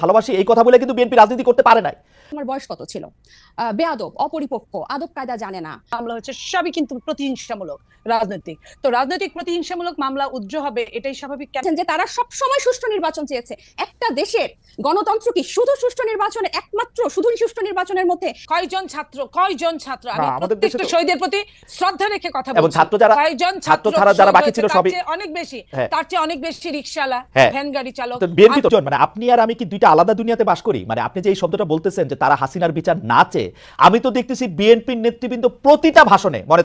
ভালোবাসি এই কথা বলে কিন্তু বিএনপি রাজনীতি করতে পারে নাই। তোমার বয়স কত ছিল? বেয়াদব অপরিপক্ক আদব কায়দা জানে না। মামলা হচ্ছে সবই কিন্তু প্রতিহিংসামূলক রাজনৈতিক। তো রাজনৈতিক প্রতিহিংসামূলক মামলা উজ্জ্ব হবে এটাই স্বাভাবিক যে তারা সব সময় সুষ্ঠু নির্বাচন চেয়েছে। একটা দেশের গণতন্ত্র কি শুধু সুষ্ঠু নির্বাচনে? একমাত্র শুধু সুষ্ঠু নির্বাচনের মধ্যে? কয়জন ছাত্র কয়জন ছাত্র? আমি প্রত্যেকটা শহীদের প্রতি শ্রদ্ধা রেখে কথা বলছি। ছাত্র যারা- কয়জন ছাত্র ছাত্র ছাড়া যারা বাকি ছিল সবই- অনেক বেশি। হ্যাঁ। তার চেয়ে অনেক বেশি রিকশালা হ্যাঁ। ভ্যান গাড়ি চালক মানে আপনি আর আমি কি দুইটা আলাদা দুনিয়াতে বাস করি? মানে আপনি যে এই শব্দটা বলতেছেন যে তারা হাসিনার বিচার না চেয়ে। আমি তো দেখতেছি বিএনপির নেতৃবৃন্দ প্রতিটা ভাষণে মানে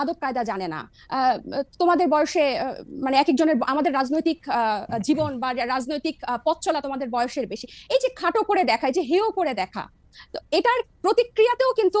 আদব কায়দা জানে না। তোমাদের বয়সে মানে এক একজনের আমাদের রাজনৈতিক জীবন বা রাজনৈতিক পথ চলা তোমাদের বয়সের বেশি। এই যে খাটো করে যে হেয় করে দেখা, তো এটার প্রতিক্রিয়াতেও কিন্তু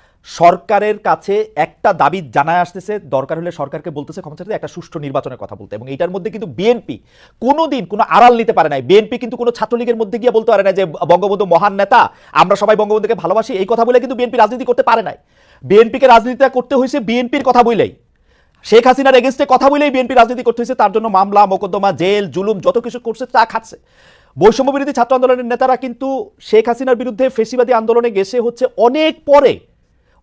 সরকারের কাছে একটা দাবি জানায় আসতেছে, দরকার হলে সরকারকে বলতেছে ক্ষমতা একটা সুষ্ঠু নির্বাচনের কথা বলতে। এবং এটার মধ্যে কিন্তু বিএনপি কোনোদিন কোনো আড়াল নিতে পারে নাই। বিএনপি কিন্তু কোনো ছাত্রলীগের মধ্যে গিয়ে বলতে পারে না যে, বঙ্গবন্ধু মহান নেতা, আমরা সবাই বঙ্গবন্ধুকে ভালোবাসি, এই কথা বলে কিন্তু বিএনপি রাজনীতি করতে পারে নাই। বিএনপিকে রাজনীতিটা করতে হয়েছে বিএনপির কথা বলেই। শেখ হাসিনার এগেনস্টে কথা বলেই বিএনপি রাজনীতি করতে হয়েছে, তার জন্য মামলা, মোকদ্দমা, জেল, জুলুম, যত কিছু করছে তা খাচ্ছে। বৈষম্য বিরোধী ছাত্র আন্দোলনের নেতারা কিন্তু শেখ হাসিনার বিরুদ্ধে ফেসিবাদী আন্দোলনে গেছে হচ্ছে অনেক পরে।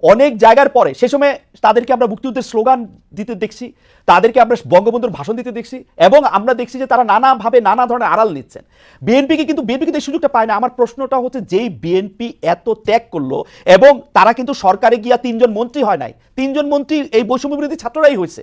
অনেক জায়গার পরে, সে সময় তাদেরকে আমরা মুক্তিযুদ্ধের স্লোগান দিতে দেখছি, তাদেরকে আমরা বঙ্গবন্ধুর ভাষণ দিতে দেখছি, এবং আমরা দেখছি যে তারা নানাভাবে নানা ধরনের আড়াল নিচ্ছেন। বিএনপিকে কিন্তু বিএনপি কিন্তু এই সুযোগটা পায় না। আমার প্রশ্নটা হচ্ছে, যেই বিএনপি এত ত্যাগ করল, এবং তারা কিন্তু সরকারে গিয়া তিনজন মন্ত্রী হয় নাই, তিনজন মন্ত্রী এই বৈষম্য বিরোধী ছাত্ররাই হয়েছে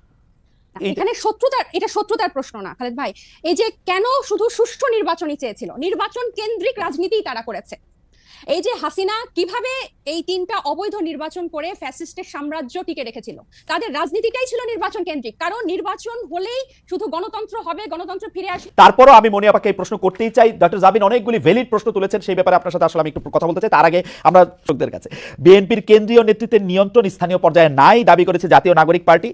এখানে শত্রুতার এটা শত্রুতার প্রশ্ন না খালেদ ভাই। এই যে কেন শুধু সুষ্ঠু নির্বাচনই চেয়েছিল নির্বাচন কেন্দ্রিক রাজনীতি তারা করেছে। এই যে হাসিনা কীভাবে এই তিনটা অবৈধ নির্বাচন করে ফ্যাসিস্টের সাম্রাজ্য টিকে রেখেছিল তাদের রাজনীতিটাই ছিল নির্বাচন কেন্দ্রিক কারণ নির্বাচন হলেই শুধু গণতন্ত্র হবে গণতন্ত্র ফিরে আসবে। তারপরও আমি মনে আপাকে এই প্রশ্ন করতেই চাই। ডক্টর জাবিন অনেকগুলি ভ্যালিড প্রশ্ন তুলেছেন সেই ব্যাপারে আপনার সাথে আসলে আমি একটু কথা বলতে চাই। তার আগে আমরা কাছে বিএনপির কেন্দ্রীয় নেতৃত্বের নিয়ন্ত্রণ স্থানীয় পর্যায়ে নাই দাবি করেছে জাতীয় নাগরিক পার্টি।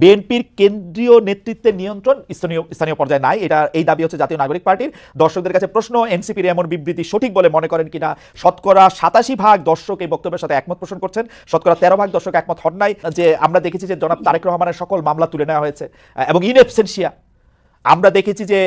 বিএনপির কেন্দ্রীয় নেতৃত্বের নিয়ন্ত্রণ স্থানীয় স্থানীয় পর্যায়ে নাই। এটা এই দাবি হচ্ছে জাতীয় নাগরিক পার্টির। দর্শকদের কাছে প্রশ্ন, এনসিপির এমন বিবৃতি সঠিক বলে মনে করেন কিনা? শতকরা সাতাশি ভাগ দর্শক এই বক্তব্যের সাথে একমত পোষণ করছেন। শতকরা তেরো ভাগ দর্শক একমত হন নাই। যে আমরা দেখেছি যে জনাব তারেক রহমানের সকল মামলা তুলে নেওয়া হয়েছে। এবং ইন এবসেন্সিয়া আমরা দেখেছি যে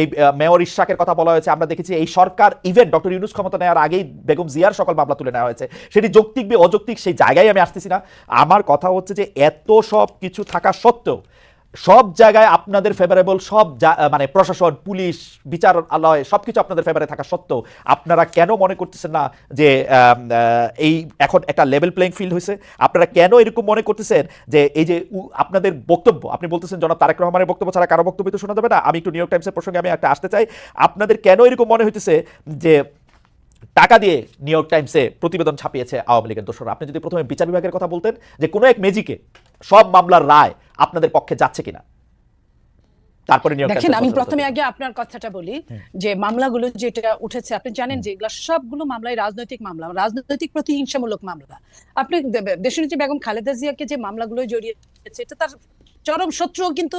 এই মেয়র ইশাকের কথা বলা হয়েছে, আমরা দেখেছি এই সরকার ইভেন্ট ডক্টর ইউনুস ক্ষমতা নেওয়ার আগেই বেগম জিয়ার সকল মামলা তুলে নেওয়া হয়েছে। সেটি যৌক্তিক বে অযৌক্তিক সেই জায়গায় আমি আসতেছি না। আমার কথা হচ্ছে যে এত সব কিছু থাকা সত্ত্বেও সব জায়গায় আপনাদের ফেভারেবল সব মানে প্রশাসন, পুলিশ, বিচারালয় সব কিছু আপনাদের ফেভারে থাকা সত্ত্বেও আপনারা কেন মনে করতেছেন না যে এই এখন একটা লেভেল প্লেইং ফিল্ড হয়েছে আপনারা কেন এরকম মনে করতেছেন যে, এই যে আপনাদের বক্তব্য, আপনি বলতেছেন জনাব তারেক রহমানের বক্তব্য ছাড়া কারও বক্তব্য তো শোনা যাবে না, আমি একটু নিউ ইয়র্ক টাইমসের প্রসঙ্গে আমি একটা আসতে চাই। আপনাদের কেন এরকম মনে হইতেছে যে, টাকা দিয়ে নিউ ইয়র্ক টাইমসে প্রতিবেদন ছাপিয়েছে আওয়ামী লীগের দোষরা? আপনি যদি প্রথমে বিচার বিভাগের কথা বলতেন যে কোনো এক মেজিকে সব মামলার রায় আপনাদের পক্ষে যাচ্ছে কিনা? তারপরে দেখেন আমি প্রথমে আগে আপনার কথাটা বলি যে মামলাগুলো যেটা উঠেছে আপনি জানেন যে এগুলো সবগুলো মামলায় রাজনৈতিক মামলা রাজনৈতিক প্রতিহিংসামূলক মামলা। আপনি দেশনেত্রী বেগম খালেদা জিয়াকে যে মামলাগুলো জড়িয়েছে এটা তার চরম শত্রু কিন্তু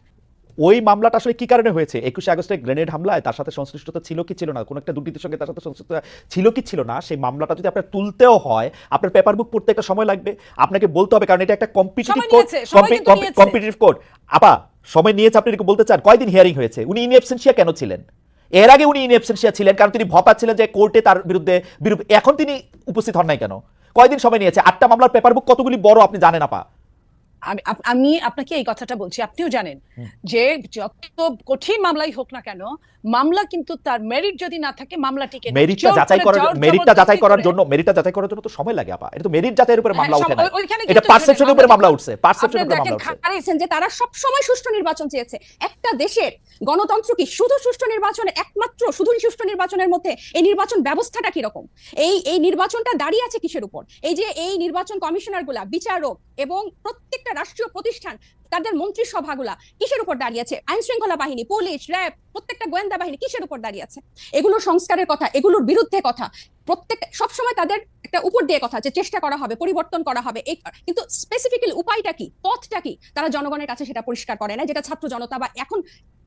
ওই মামলাটা আসলে কি কারণে হয়েছে? একুশে আগস্টে গ্রেনেড হামলায় তার সাথে সংশ্লিষ্টতা ছিল কি ছিল না? কোন একটা দুর্নীতির সঙ্গে তার সাথে সংশ্লিষ্টতা ছিল কি ছিল না? সেই মামলাটা যদি আপনার তুলতেও হয় আপনার পেপার বুক পড়তে একটা সময় লাগবে। আপনাকে বলতে হবে কারণ এটা একটা কম্পিটিটিভ কোর্ট। কম্পিটিটিভ কোর্ট আপা সময় নিয়েছে আপনি এরকম বলতে চান? কয়দিন হিয়ারিং হয়েছে? উনি ইন অ্যাবসেন্সিয়া কেন ছিলেন? এর আগে উনি ইন অ্যাবসেন্সিয়া ছিলেন কারণ তিনি ভয় ছিলেন যে কোর্টে তার বিরুদ্ধে এখন তিনি উপস্থিত হন নাই কেন? কয়দিন সময় নিয়েছে? আটটা মামলার পেপার বুক কতগুলি বড় আপনি জানেন আপা? আমি আমি আপনাকে এই কথাটা বলছি আপনিও জানেন যে যত কঠিন মামলাই হোক না কেন মামলা কিন্তু তার মেরিট যদি না থাকে মামলা টিকে মেরিটটা যাচাই করার মেরিটটা যাচাই করার জন্য মেরিটটা যাচাই করার জন্য তো সময় লাগে আপা। এটা তো মেরিট যাচাইয়ের উপরে হ্যাঁ, মামলা ওঠে না। এটা পারসেপশনের উপরে মামলা উঠছে পারসেপশনের উপরে মামলা উঠছে। হারিয়েছেন যে তারা সব সময় সুষ্ঠু নির্বাচন চেয়েছে। একটা দেশের গণতন্ত্র কি শুধু সুষ্ঠু নির্বাচনে একমাত্র শুধু সুষ্ঠু নির্বাচনের মধ্যে এই নির্বাচন ব্যবস্থাটা কি রকম এই এই নির্বাচনটা দাঁড়িয়ে আছে কিসের উপর? এই যে এই নির্বাচন কমিশনারগুলা বিচারক এবং প্রত্যেকটা রাষ্ট্রীয় প্রতিষ্ঠান, তাদের মন্ত্রিসভাগুলা কিসের উপর দাঁড়িয়েছে আইন শৃঙ্খলা বাহিনী, পুলিশ, র্যাব, প্রত্যেকটা গোয়েন্দা বাহিনী কিসের উপর দাঁড়িয়ে আছে? এগুলো সংস্কারের কথা, এগুলোর বিরুদ্ধে কথা। প্রত্যেক, সবসময় তাদের একটা উপর দিয়ে কথা যে চেষ্টা করা হবে, পরিবর্তন করা হবে কিন্তু স্পেসিফিক্যালি উপায়টা কি, পথটা কি? তারা জনগণের কাছে সেটা পরিষ্কার করে না যেটা ছাত্র জনতা বা এখন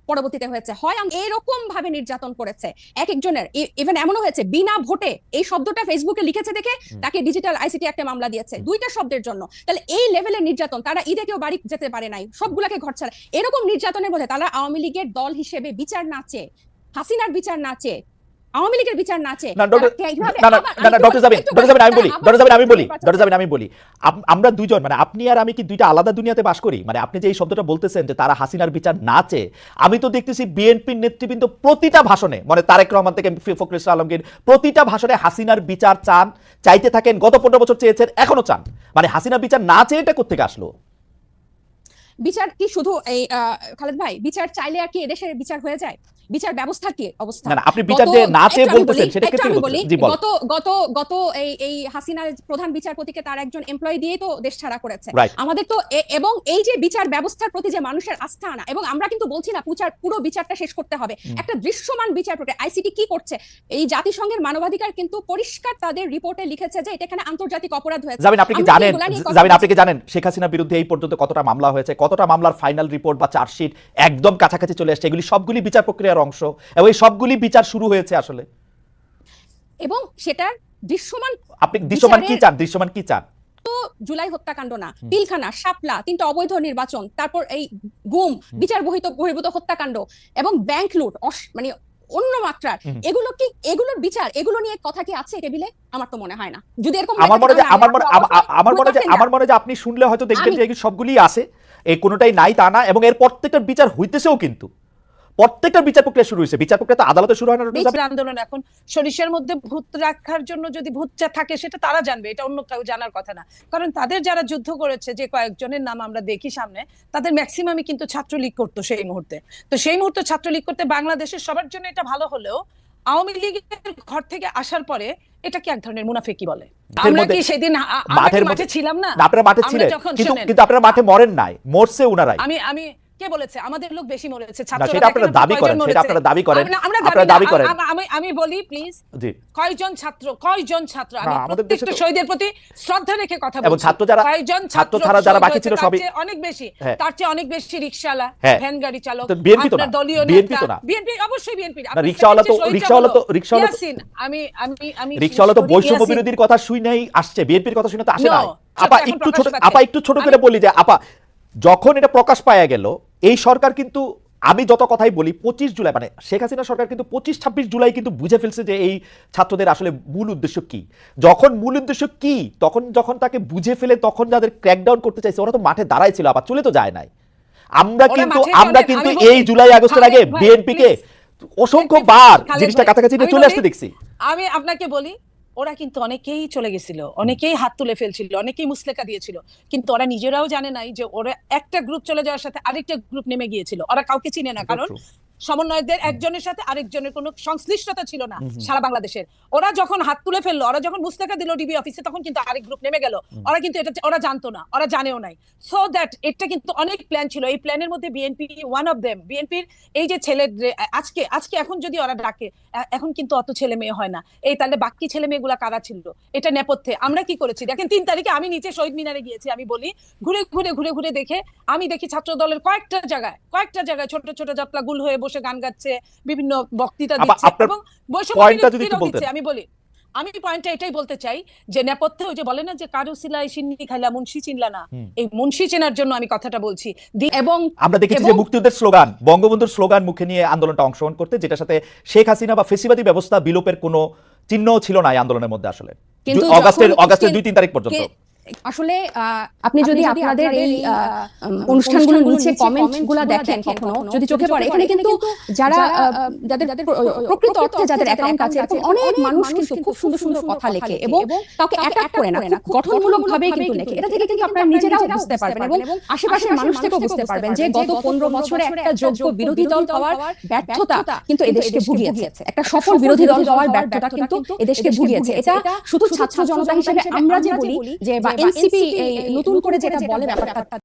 পরবর্তীতে হয়েছে। হয় এরকম ভাবে নির্যাতন করেছে। এক একজনের ইভেন এমনও হয়েছে বিনা ভোটে এই শব্দটা ফেসবুকে লিখেছে দেখে তাকে ডিজিটাল আইসিটি একটা মামলা দিয়েছে দুইটা শব্দের জন্য। তাহলে এই লেভেলের নির্যাতন তারা ঈদে কেউ বাড়ি যেতে পারে নাই সবগুলাকে ঘর ছাড়া। এরকম নির্যাতনের মধ্যে তারা আওয়ামী লীগের দল হিসেবে বিচার না চেয়ে হাসিনার বিচার না চেয়ে আওয়ামী লীগের বিচার না চেয়ে না ডক্টর তারা না না আবার- না না একটু ডক্টর জাবিন আমি বলি ডক্টর জাবিন আমি বলি ডক্টর জাবিন আমি বলি। আমরা মানে আপনি আর আমি কি দুইটা আলাদা দুনিয়াতে বাস করি? মানে আপনি যে এই শব্দটা বলতেছেন যে তারা হাসিনার বিচার না চেয়ে আমি তো দেখতেছি বিএনপির নেতৃবৃন্দ প্রতিটা ভাষণে মানে তারেক রহমান থেকে ফখরুল ইসলাম আলমগীর প্রতিটা ভাষণে হাসিনার বিচার চান চাইতে থাকেন গত পনেরো বছর চেয়েছেন এখনও চান। মানে হাসিনা বিচার না চেয়ে এটা কোথেকে আসলো? বিচার কি শুধু এই খালেদ ভাই বিচার চাইলে আর কি এদেশের বিচার হয়ে যায়? বিচার ব্যবস্থা কি? অবস্থা। না আপনি বিচার যে না চেয়ে বলতেছেন সেটা আমি বলি, জি গত গত গত এই এই হাসিনার প্রধান বিচারপতিকে তার একজন এমপ্লয়ি দিয়ে তো দেশ ছাড়া করেছে। আমাদের তো এবং এই যে বিচার ব্যবস্থার প্রতি যে মানুষের আস্থা আনা এবং আমরা কিন্তু বলছি না পুচার পুরো বিচারটা শেষ করতে হবে। একটা দৃশ্যমান বিচার প্রক্রিয়া আইসিটি কি করছে? এই জাতিসংঘের মানবাধিকার কিন্তু পরিষ্কার তাদের রিপোর্টে লিখেছে যে এটা এখানে আন্তর্জাতিক অপরাধ হয়েছে। জামিন আপনি কি জানেন? বলছি। আপনি কি জানেন? শেখ হাসিনার বিরুদ্ধে এই পর্যন্ত কতটা মামলা হয়েছে কতটা মামলার ফাইনাল রিপোর্ট বা চার্জশিট একদম কাছাকাছি চলে আসছে এগুলি সবগুলি বিচার প্রক্রিয়ার অংশ এবং এই সবগুলি বিচার শুরু হয়েছে আসলে। এবং সেটার দৃশ্যমান আপনি দৃশ্যমান কি চান? দৃশ্যমান কি চান? জুলাই হত্যাকাণ্ড না পিলখানা শাপলা তিনটা অবৈধ নির্বাচন তারপর এই গুম বিচার বহিত বহির্ভূত হত্যাকাণ্ড এবং ব্যাংক লুট মানে অন্য মাত্রার এগুলো কি এগুলোর বিচার এগুলো নিয়ে কথা কি আছে টেবিলে আমার তো মনে হয় না। যদি এরকম আমার মনে হয় আমার মনে আমার মনে হয় আমার মনে হয় আপনি শুনলে হয়তো দেখবেন যে এগুলি সবগুলি আছে এই কোনোটাই নাই তা না। এবং এর প্রত্যেকটার বিচার হইতেছেও কিন্তু। প্রত্যেকটার বিচার প্রক্রিয়া শুরু হয়েছে। বিচার প্রক্রিয়া তো আদালতে শুরু হয় না আন্দোলন এখন সরিষার মধ্যে ভূত রাখার জন্য যদি ভূতচা থাকে সেটা তারা জানবে এটা অন্য কেউ জানার কথা না। কারণ তাদের যারা যুদ্ধ করেছে যে কয়েকজনের নাম আমরা দেখি সামনে তাদের ম্যাক্সিমামই কিন্তু ছাত্রলীগ করতো সেই মুহূর্তে। তো সেই মুহূর্তে ছাত্রলীগ করতে বাংলাদেশের সবার জন্য এটা ভালো হলেও আওয়ামী লীগের ঘর থেকে আসার পরে এটা কি এক ধরনের মুনাফেকি বলে? আমরা কি সেদিন মাঠে ছিলাম না? আপনারা মাঠে ছিলেন কিন্তু আপনারা মাঠে মরেন নাই মরছে উনারাই। আমি আমি কে বলেছে? আমাদের লোক বেশি মরেছে ছাত্ররা সেটা আপনারা দাবি করেন সেটা আপনারা দাবি করেন। আপনারা দাবি করেন। আমি আমি বলি প্লিজ জি। কয়জন ছাত্র কয়জন ছাত্র? আমি প্রত্যেকটা শহীদের প্রতি শ্রদ্ধা রেখে কথা এবং ছাত্র যারা- কয়জন ছাত্র ছাড়া যারা বাকি ছিল সবই- অনেক বেশি। হ্যাঁ। তার চেয়ে অনেক বেশি রিকশাওয়ালা হ্যাঁ। ভ্যান গাড়ি চালক BNP তো আপনার না, দলীয় নেতা। তো না। বিএনপি অবশ্যই বিএনপি। না, রিকশাওয়ালা তো- রিকশাওয়ালা তো- রিকশাওয়ালা আমি আমি আমি রিক্সাওয়ালা তো বৈষম্য। বিরোধীর কথা শুনেই আসছে। বিএনপির কথা শুনে তো আসে না আপা একটু ছোট আপা একটু ছোট করে বলি যে আপা যখন এটা প্রকাশ পাওয়া গেল এই সরকার কিন্তু আমি যত কথাই বলি পঁচিশ জুলাই মানে শেখ হাসিনা সরকার কিন্তু পঁচিশ ছাব্বিশ জুলাই কিন্তু বুঝে ফেলছে যে এই ছাত্রদের আসলে মূল উদ্দেশ্য কি। যখন মূল উদ্দেশ্য কি তখন যখন তাকে বুঝে ফেলে তখন যাদের ক্র্যাকডাউন করতে চাইছে ওরা তো মাঠে দাঁড়াই ছিল আবার চলে তো যায় নাই। আমরা কিন্তু আমরা কিন্তু এই জুলাই আগস্টের আগে বিএনপি কে অসংখ্য বার জিনিসটা কাছাকাছি চলে আসতে দেখছি। আমি আপনাকে বলি ওরা কিন্তু অনেকেই চলে গেছিল অনেকেই হাত তুলে ফেলছিল অনেকেই মুসলেকা দিয়েছিল। কিন্তু ওরা নিজেরাও জানে নাই যে ওরা একটা গ্রুপ চলে যাওয়ার সাথে আরেকটা গ্রুপ নেমে গিয়েছিল। ওরা কাউকে চিনে না কারণ সমন্বয়কদের একজনের সাথে আরেকজনের কোনো সংশ্লিষ্টতা ছিল না সারা বাংলাদেশের। ওরা যখন হাত তুলে ফেলল ওরা যখন মুস্তাকা দিল ডিবি অফিসে তখন কিন্তু আরেক গ্রুপ নেমে গেল। ওরা কিন্তু এটা ওরা জানতো না ওরা জানেও নাই। সো দ্যাট এটা কিন্তু অনেক প্ল্যান ছিল। এই প্ল্যানের মধ্যে বিএনপি ওয়ান অফ দেম বিএনপির এই যে ছেলে আজকে আজকে এখন যদি ওরা ডাকে এখন কিন্তু অত ছেলে মেয়ে হয় না। এই তাহলে বাকি ছেলে মেয়েগুলা কারা ছিল? এটা নেপথ্যে। আমরা কি করেছি? দেখেন তিন তারিখে আমি নিচে শহীদ মিনারে গিয়েছি আমি বলি ঘুরে ঘুরে ঘুরে ঘুরে দেখে আমি দেখি ছাত্র দলের কয়েকটা জায়গায় কয়েকটা জায়গায় ছোট ছোট যাত্রা গুল হয়ে বসে গান গাচ্ছে বিভিন্ন বক্তৃতা দিচ্ছে এবং বৈষম্য আমি বলি আমি পয়েন্টটা এটাই বলতে চাই যে নেপথ্যে ওই যে বলে না যে কারও সিলাই সিন্নি খাইলা মুন্সি চিনলা না এই মুন্সি চেনার জন্য আমি কথাটা বলছি। এবং আমরা দেখেছি যে মুক্তিযুদ্ধের স্লোগান বঙ্গবন্ধুর স্লোগান মুখে নিয়ে আন্দোলনটা অংশগ্রহণ করতে যেটা সাথে শেখ হাসিনা বা ফেসিবাদী ব্যবস্থা বিলোপের কোনো চিহ্ন ছিল না এই আন্দোলনের মধ্যে আসলে। কিন্তু অগাস্টের অগাস্টের দুই তিন তারিখ পর্যন্ত। আসলে আপনি যদি আপনাদের এই অনুষ্ঠানগুলোর নিচে কমেন্টগুলা দেখেন কখনো যদি চোখে পড়ে এখানে কিন্তু যারা আহ, যাদের প্রকৃত অর্থে যাদের অ্যাকাউন্ট আছে এরকম অনেক মানুষ কিন্তু খুব সুন্দর সুন্দর কথা লেখে এবং কাউকে অ্যাটাক করে না গঠনমূলক ভাবে কিন্তু লেখে। এটা থেকে কিন্তু আপনারা নিজেরাও বুঝতে পারবেন এবং আশেপাশের মানুষ থেকেও বুঝতে পারবেন যে গত পনেরো বছরে একটা যোগ্য বিরোধী দল হওয়ার ব্যর্থতা কিন্তু এদেশকে ভুগিয়েছে একটা সফল বিরোধী দল হওয়ার ব্যর্থতা কিন্তু এদেশকে ভুগিয়েছে এটা শুধু ছাত্র জনতা হিসেবে আমরা যে বলি যে বা এনসিপি নতুন করে যেটা বলে ব্যাপারটা